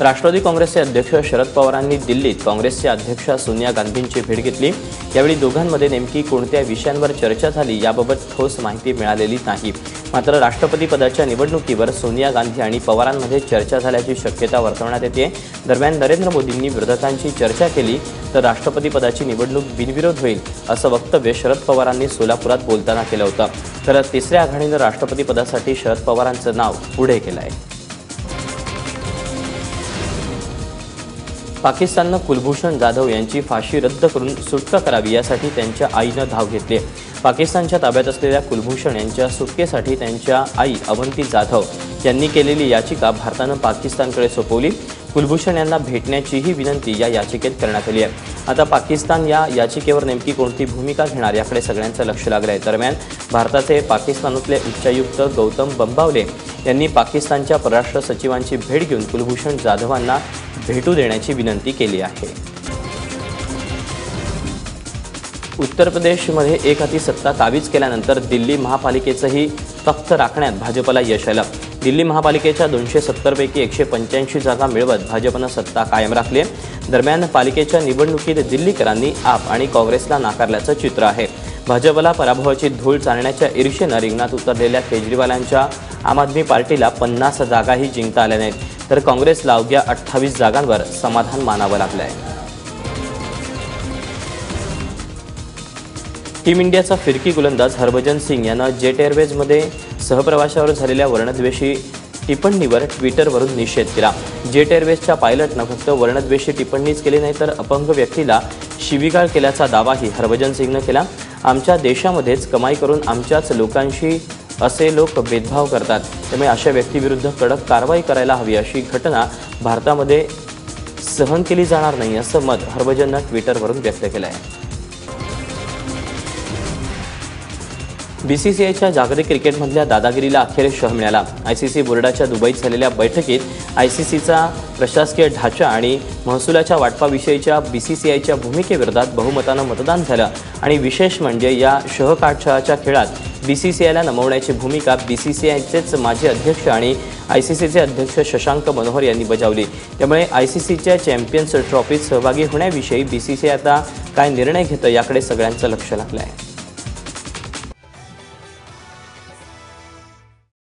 राष्ट्रवादी काँग्रेसचे अध्यक्ष शरद पवारांनी दिल्लीत काँग्रेसच्या अध्यक्षा सोनिया गांधींची भेट घेतली. यावेळी दोघांमध्ये नेमकी कोणत्या विषयांवर चर्चा झाली याबाबत ठोस माहिती मिळालेली नाही. मात्र राष्ट्रपती पदाच्या निवडणुकीवर सोनिया गांधी आणि पवारांमध्ये चर्चा झाल्याची शक्यता वर्तवण्यात येते. दरम्यान नरेंद्र मोदींनी विरोधकांशी चर्चा केली तर राष्ट्रपती पदाची निवडणूक बिनविरोध होईल असं वक्तव्य शरद पवारांनी सोलापुरात बोलताना केलं होतं. तर तिसऱ्या आघाडीनं राष्ट्रपती पदासाठी शरद पवारांचं नाव पुढे केलं आहे पाकिस्ताननं कुलभूषण जाधव यांची फाशी रद्द करून सुटका करावी यासाठी त्यांच्या आईनं धाव घेतली. पाकिस्तानच्या ताब्यात असलेल्या कुलभूषण यांच्या सुटकेसाठी त्यांच्या आई अवंती जाधव यांनी केलेली याचिका भारतानं पाकिस्तानकडे सोपवली. कुलभूषण यांना भेटण्याचीही विनंती या याचिकेत करण्यात आली आहे. आता पाकिस्तान या याचिकेवर नेमकी कोणती भूमिका घेणार याकडे सगळ्यांचं लक्ष लागलं आहे दरम्यान भारताचे पाकिस्तानातले उच्चायुक्त गौतम बंबावले यांनी पाकिस्तानच्या परराष्ट्र सचिवांची भेट घेऊन कुलभूषण जाधवांना भेटू देण्याची विनंती केली आहे. उत्तर प्रदेशमध्ये एक हाती सत्ता काबीज केल्यानंतर दिल्ली महापालिकेचंही तख्त राखण्यात भाजपला यश आलं. दिल्ली महापालिकेच्या दोनशे सत्तरपैकी एकशे पंच्याऐंशी जागा मिळवत भाजपनं सत्ता कायम राखली आहे. दरम्यान पालिकेच्या निवडणुकीत दिल्लीकरांनी आप आणि काँग्रेसला नाकारल्याचं चित्र आहे. भाजपला पराभवाची धूळ चालण्याच्या ईर्षेनं रिंगणात उतरलेल्या केजरीवालांच्या आम आदमी पार्टीला पन्नास जागाही जिंकता आल्या नाहीत. तर काँग्रेसला अवघ्या अठ्ठावीस जागांवर समाधान मानावं लागलं आहे टीम इंडियाचा फिरकी गोलंदाज हरभजन सिंग यानं जेट एअरवेजमध्ये सहप्रवाशावर झालेल्या वर्णद्वेषी टिप्पणीवर ट्विटरवरून निषेध केला. जेट एअरवेजच्या पायलटनं फक्त वर्णद्वेषी टिप्पणीच केली नाही तर अपंग व्यक्तीला शिवीगाळ केल्याचा दावाही हरभजन सिंगनं केला. आमच्या देशामध्येच कमाई करून आमच्याच लोकांशी असे लोक भेदभाव करतात. त्यामुळे अशा व्यक्तीविरुद्ध कडक कारवाई करायला हवी अशी घटना भारतामध्ये सहन केली जाणार नाही असं मत हरभजननं ट्विटरवरून व्यक्त केलं आहे बीसीसीआयच्या जागतिक क्रिकेटमधल्या दादागिरीला अखेर शह मिळाला. आयसीसी बोर्डाच्या दुबईत झालेल्या बैठकीत आयसीसीचा प्रशासकीय ढाचा आणि महसुलाच्या वाटपाविषयीच्या बीसीसीआयच्या भूमिकेविरोधात बहुमतानं मतदान झालं. आणि विशेष म्हणजे या शहकाठशहाच्या खेळात बीसीसीआयला नमवण्याची भूमिका बीसीसीआयचेच माजी अध्यक्ष आणि आयसीसीचे अध्यक्ष शशांक मनोहर यांनी बजावली. त्यामुळे आयसीसीच्या चॅम्पियन्स ट्रॉफीत सहभागी होण्याविषयी बीसीसीआय आता काय निर्णय घेतं याकडे सगळ्यांचं लक्ष लागलं आहे